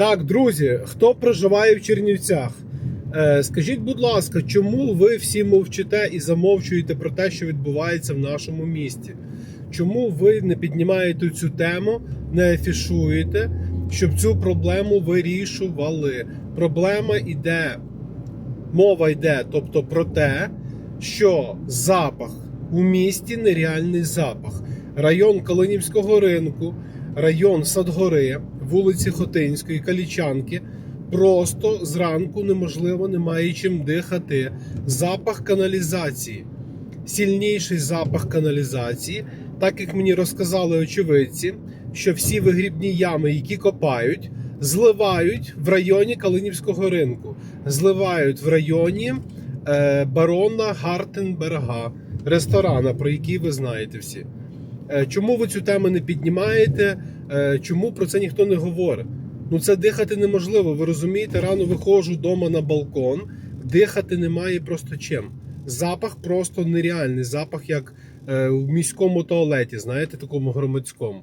Так, друзі, хто проживає в Чернівцях? Е, скажіть, будь ласка, чому ви всі мовчите і замовчуєте про те, що відбувається в нашому місті? Чому ви не піднімаєте цю тему, не афішуєте, щоб цю проблему вирішували? Проблема йде, мова йде, тобто про те, що запах у місті нереальний запах. Район Калинівського ринку, район Садгори, вулиці Хотинської, Калічанки. Просто зранку неможливо немає чим дихати. Запах каналізації, сильніший запах каналізації, так як мені розказали очевидці, що всі вигрібні ями, які копають, зливають в районі Калинівського ринку, зливають в районі е, барона Гартенберга, ресторана, про який ви знаєте всі. Е, Чому ви цю тему не піднімаєте? Е, Чому про це ніхто не говорить? Ну це дихати неможливо. Ви розумієте, рано виходжу вдома на балкон, дихати немає просто чим. Запах просто нереальний. Запах, як е, в міському туалеті, знаєте, такому громадському.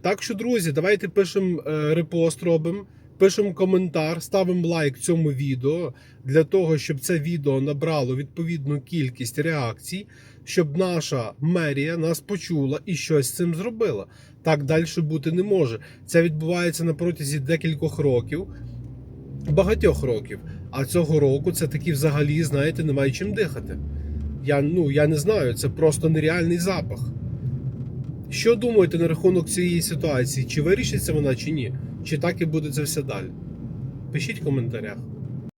Так що, друзі, давайте пишемо репост, робимо, пишемо коментар, ставимо лайк цьому відео для того, щоб це відео набрало відповідну кількість реакцій, щоб наша мерія нас почула і щось з цим зробила. Так далі бути не може. Це відбувається на протязі декількох років, багатьох років. А цього року це таки взагалі, знаєте, немає чим дихати. Я, ну, я не знаю, це просто нереальний запах. Що думаєте на рахунок цієї ситуації? Чи вирішиться вона, чи ні? Чи так і буде це все далі? Пишіть в коментарях.